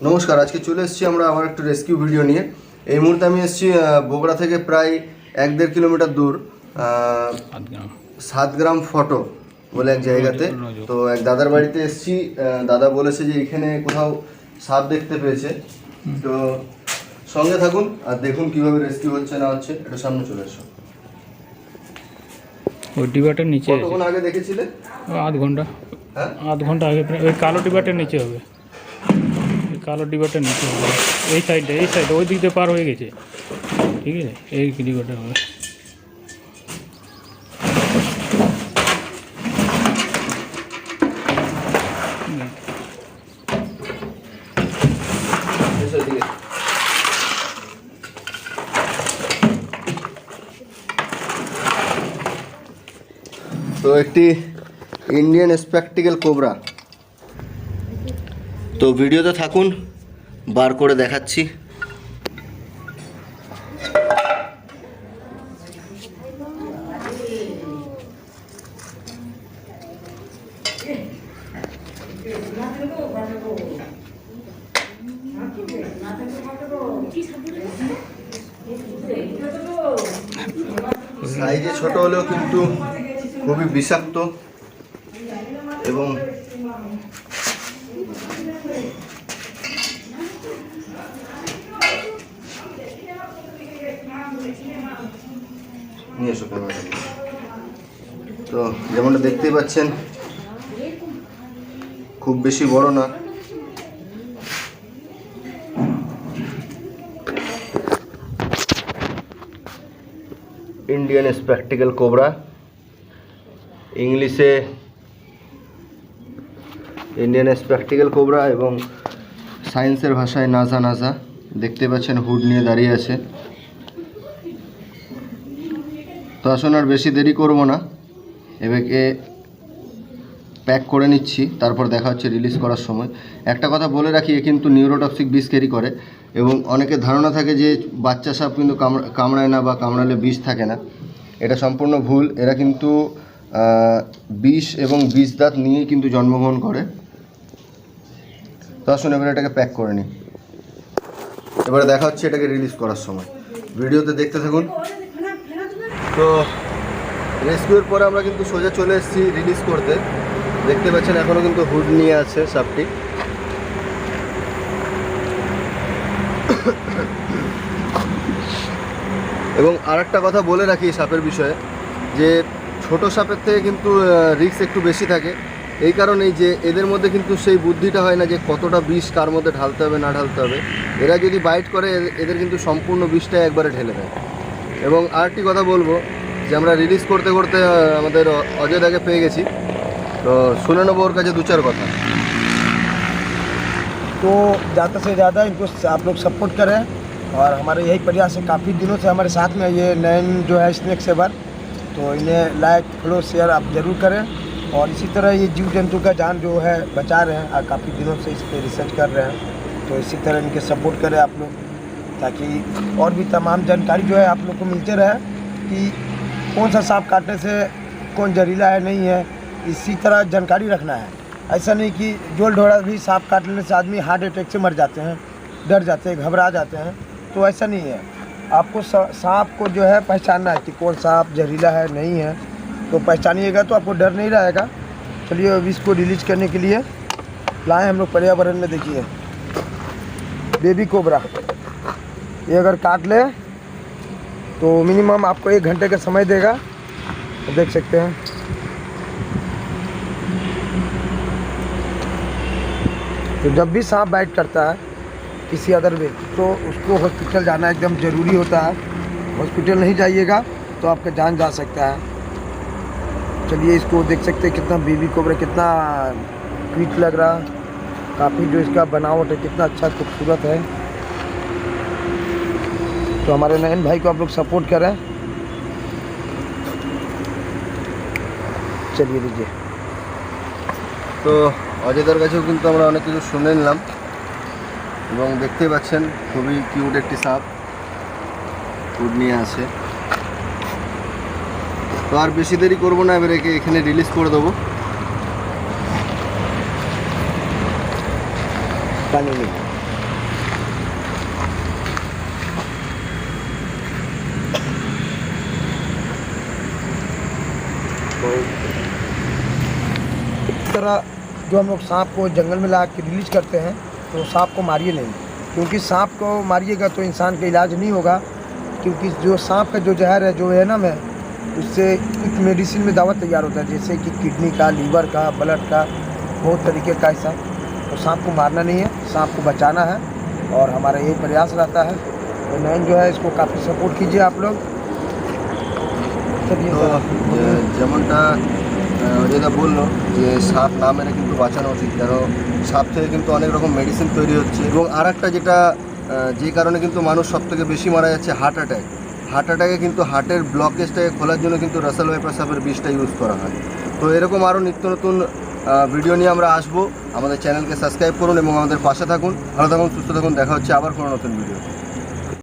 নমস্কার আজকে চলে এসেছি আমরা আবার একটু রেস্কিউ ভিডিও নিয়ে। এই মুহূর্তে আমি এসেছি বগুড়া থেকে প্রায় এক দেড় কিলোমিটার দূর আহ, সাতগ্রাম ফটো বলে এক জায়গাতে। তো এক দাদার বাড়িতে এসেছি দাদা বলেছে যে এখানে কোথাও সাপ দেখতে পেয়েছে। তো সঙ্গে থাকুন আর দেখুন কীভাবে রেস্কিউ হচ্ছে না হচ্ছে এটা সামনে চলে এসো। ওই ডিবাটার নিচে কতক্ষণ আগে দেখেছিলে? আধ ঘণ্টা। হ্যাঁ? আধ ঘণ্টা আগে ওই কালো ডিবাটার নিচে হবে। কালো ডিবাটার নিচে হবে। এই সাইডটা এই সাইডে ওই দিক দিয়ে পার হয়ে গেছে। ঠিক আছে? এই ডিবাটা হবে। তো একটি ইন্ডিয়ান স্প্যাকটিক্যাল কোবরা তো ভিডিওতে থাকুন বার করে দেখাচ্ছি। সাইজে ছোট হলেও কিন্তু খুবই বিষাক্ত এবং নিয়ে এসো ক্যামেরাটা। তো যেমনটা দেখতেই পাচ্ছেন, খুব বেশি বড় না ইন্ডিয়ান স্প্যাকটিক্যাল কোবরা ইংলিশে ইন্ডিয়ান স্প্যাকটিক্যাল কোবরা এবং সায়েন্সের ভাষায় নাজা নাজা দেখতে পাচ্ছেন হুড নিয়ে দাঁড়িয়ে আছে তো আসুন আর বেশি দেরি করব না। এবারে প্যাক করে নিচ্ছি, তারপর দেখা হচ্ছে রিলিজ করার সময়। একটা কথা বলে রাখি, এ কিন্তু নিউরোটক্সিক বিষ ক্যারি করে এবং অনেকের ধারণা থাকে যে বাচ্চা সাপ কিন্তু কামড়ায় না বা কামড়ালে বিষ থাকে না। এটা সম্পূর্ণ ভুল। এরা কিন্তু বিষ এবং বিষ দাঁত নিয়েই কিন্তু জন্মগ্রহণ করে। তো আসুন এবারে এটাকে প্যাক করে নিই। এবারে দেখা হচ্ছে এটাকে রিলিজ করার সময়। ভিডিওতে দেখতে থাকুন। তো রেস্কিউর পরে আমরা কিন্তু সোজা চলে এসেছি রিলিজ করতে। দেখতে পাচ্ছেন এখনও কিন্তু হুড নিয়ে আছে সাপটি। এবং আর একটা কথা বলে রাখি সাপের বিষয়ে, যে ছোট সাপের থেকে কিন্তু রিস্ক একটু বেশি থাকে। এই কারণেই যে এদের মধ্যে কিন্তু সেই বুদ্ধিটা হয় না যে কতটা বিষ কার মধ্যে ঢালতে হবে, না ঢালতে হবে। এরা যদি বাইট করে, এদের কিন্তু সম্পূর্ণ বিষটাই একবারে ঢেলে দেয়। এবং আরেকটি কথা বলবো যে আমরা রিলিজ করতে করতে আহ, আমাদের অ- অজয় দাকে পেয়ে গেছি তো শুনে নেবো ওর কাছে দু চার কথা तो ज़्यादा से ज़्यादा इनको आप लोग सपोर्ट करें और हमारे यही प्रयास है काफ़ी दिनों से हमारे साथ में ये नयन जो है स्नेक सेवर तो इन्हें लाइक फॉलो शेयर आप ज़रूर करें और इसी तरह ये जीव जंतु का जान जो है बचा रहे हैं और काफ़ी दिनों से इस पर रिसर्च कर रहे हैं तो इसी तरह इनके सपोर्ट करें आप लोग ताकि और भी तमाम जानकारी जो है आप लोग को मिलते रहे कि कौन सा सांप काटने से, कौन जहरीला है, नहीं है, इसी तरह जानकारी रखना है। ऐसा नहीं कि जोल ढोड़ा भी सांप काट लेने से आदमी हार्ट अटैक से मर जाते हैं, डर जाते हैं, घबरा जाते हैं तो ऐसा नहीं है। आपको सांप को जो है पहचानना है कि कौन सांप जहरीला है, नहीं है तो पहचानिएगा तो आपको डर नहीं रहेगा। चलिए अब इसको रिलीज़ करने के लिए लाएँ हम लोग पर्यावरण में, देखिए। Baby cobra. ये अगर काट ले तो मिनिमम आपको एक घंटे का समय देगा। तो देख सकते हैं। तो जब भी सांप बाइट करता है, किसी अदर व्यक्ति तो उसको हॉस्पिटल जाना एकदम ज़रूरी होता है। हॉस्पिटल नहीं जाइएगा तो आपका जान जा सकता है। चलिए इसको देख सकते हैं कितना बेबी कोबरा कितना क्विक लग रहा। काफ़ी जो इसका बनावट है, कितना अच्छा खूबसूरत है। तो हमारे नयन भाई को आप लोग सपोर्ट करें चलिए लीजिए তো অজয়দার কাছেও কিন্তু আমরা অনেক কিছু শুনে নিলাম এবং দেখতেই পাচ্ছেন খুবই কিউট একটি সাপ ফুড নিয়ে আছে তো আর বেশি দেরি করবো না এবার একে এখানে রিলিজ করে দেবো पानी में इस तरह जो हम लोग सांप को जंगल में ला के रिलीज़ करते हैं तो सांप को मारिए नहीं। क्योंकि सांप को मारिएगा तो इंसान का इलाज नहीं होगा, क्योंकि जो सांप का जो जहर है, जो है, उससे कुछ मेडिसिन में दवा तैयार होता है, जैसे कि किडनी का लीवर का ब्लड का, बहुत तरीके का ऐसा। तो सांप को मारना नहीं है, सांप को बचाना है, और हमारा यही प्रयास रहता है। तो नैन जो है इसको काफ़ी सपोर्ट कीजिए आप लोग। আচ্ছা, যেমনটা যেটা বলল যে সাপ না মেরে কিন্তু বাঁচানো উচিত কেন সাপ থেকে কিন্তু অনেক রকম মেডিসিন তৈরি হচ্ছে। এবং আর একটা যেটা যে কারণে কিন্তু মানুষ সব থেকে বেশি মারা যাচ্ছে হার্ট অ্যাট্যাক হার্ট অ্যাটাকে কিন্তু হার্টের ব্লকেজটাকে খোলার জন্য কিন্তু রাসেল ওয়েপার সাপের বিষটা ইউজ করা হয়। তো এরকম আরও নিত্য নতুন ভিডিও নিয়ে আমরা আসব। আমাদের চ্যানেলকে সাবস্ক্রাইব করুন এবং আমাদের পাশে থাকুন। ভালো থাকুন, সুস্থ থাকুন। দেখা হচ্ছে আবার কোনো নতুন ভিডিও